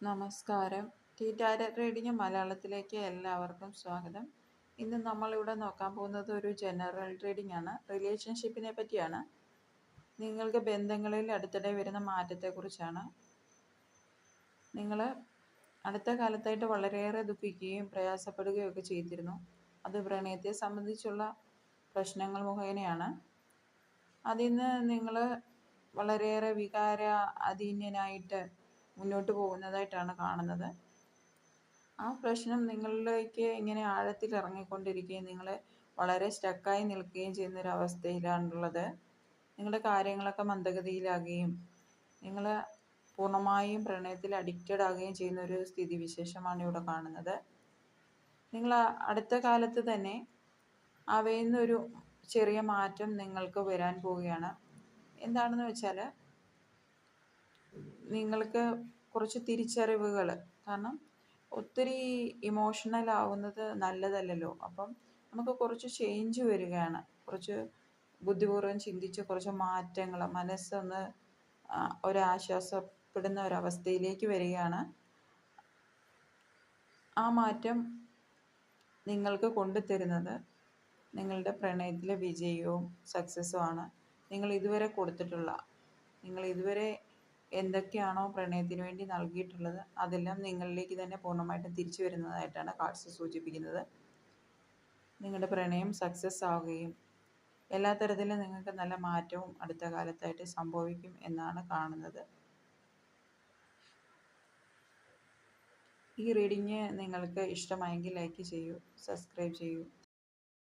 നമസ്കാരം. ടീറ്റാര റീഡിംഗ് മലയാളത്തിലേക്ക് എല്ലാവർക്കും സ്വാഗതം. ഇന്ന് നമ്മളിവിടെ നോക്കാൻ പോകുന്നത് ഒരു ജനറൽ റീഡിംഗ് ആണ്. റിലേഷൻഷിപ്പിനെ പറ്റിയാണ്. നിങ്ങൾക്ക് ബന്ധങ്ങളിൽ അടുത്തിടെ വരുന്ന മാറ്റത്തെക്കുറിച്ചാണ്. നിങ്ങൾ അടുത്ത കാലത്തായിട്ട് വളരെയേറെ ദുഃഖിക്കുകയും പ്രയാസപ്പെടുകയും ഒക്കെ ചെയ്തിരുന്നു. അത് പ്രണയത്തെ സംബന്ധിച്ചുള്ള പ്രശ്നങ്ങൾ മുഖേനയാണ്. അതിൽ നിന്ന് നിങ്ങൾ വളരെയേറെ വികാര അധീനനായിട്ട് മുന്നോട്ട് പോകുന്നതായിട്ടാണ് കാണുന്നത്. ആ പ്രശ്നം നിങ്ങളിലേക്ക് ഇങ്ങനെ ആഴത്തിൽ ഇറങ്ങിക്കൊണ്ടിരിക്കുകയും നിങ്ങൾ വളരെ സ്റ്റക്കായി നിൽക്കുകയും ചെയ്യുന്ന ഒരു അവസ്ഥയിലാണുള്ളത് നിങ്ങളുടെ കാര്യങ്ങളൊക്കെ മന്ദഗതിയിലാകുകയും നിങ്ങൾ പൂർണമായും പ്രണയത്തിൽ അഡിക്റ്റഡ് ആകുകയും ചെയ്യുന്ന ഒരു സ്ഥിതിവിശേഷമാണ് ഇവിടെ കാണുന്നത്. നിങ്ങൾ അടുത്ത കാലത്ത് തന്നെ അവയിൽ നിന്നൊരു ചെറിയ മാറ്റം നിങ്ങൾക്ക് വരാൻ പോവുകയാണ്. എന്താണെന്ന് വെച്ചാൽ നിങ്ങൾക്ക് കുറച്ച് തിരിച്ചറിവുകൾ കാരണം ഒത്തിരി ഇമോഷണൽ ആവുന്നത് നല്ലതല്ലല്ലോ. അപ്പം നമുക്ക് കുറച്ച് ചേഞ്ച് വരികയാണ്. കുറച്ച് ബുദ്ധിപൂർവം ചിന്തിച്ച് കുറച്ച് മാറ്റങ്ങൾ മനസ്സൊന്ന് ഒരാശ്വാസപ്പെടുന്ന ഒരവസ്ഥയിലേക്ക് വരികയാണ്. ആ മാറ്റം നിങ്ങൾക്ക് കൊണ്ടുതരുന്നത് നിങ്ങളുടെ പ്രണയത്തിലെ വിജയവും സക്സസ്സും ആണ്. നിങ്ങൾ ഇതുവരെ കൊടുത്തിട്ടുള്ള നിങ്ങൾ ഇതുവരെ എന്തൊക്കെയാണോ പ്രണയത്തിന് വേണ്ടി നൽകിയിട്ടുള്ളത് അതെല്ലാം നിങ്ങളിലേക്ക് തന്നെ പൂർണമായിട്ടും തിരിച്ചു വരുന്നതായിട്ടാണ് കാർഡ്സ് സൂചിപ്പിക്കുന്നത്. നിങ്ങളുടെ പ്രണയം സക്സസ് ആവുകയും എല്ലാ തരത്തിലും നിങ്ങൾക്ക് നല്ല മാറ്റവും അടുത്ത കാലത്തായിട്ട് സംഭവിക്കും എന്നാണ് കാണുന്നത്. ഈ റീഡിങ് നിങ്ങൾക്ക് ഇഷ്ടമായെങ്കിൽ ലൈക്ക് ചെയ്യൂ സബ്സ്ക്രൈബ് ചെയ്യൂ.